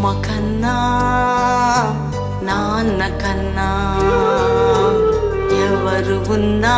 అమ్మ కన్నా నాన్న కన్నా ఎవరు ఉన్నా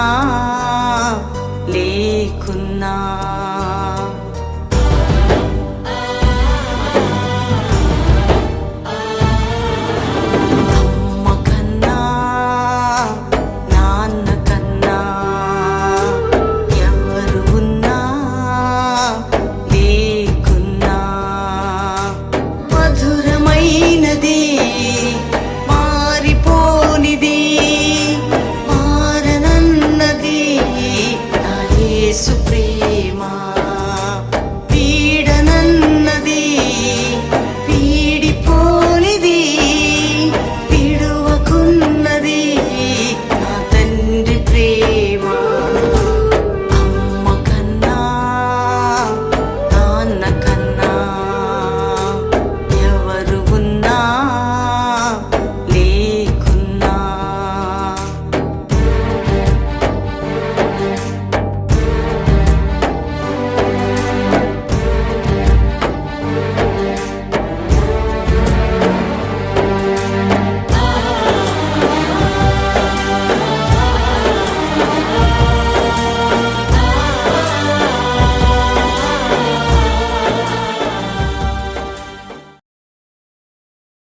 supreme.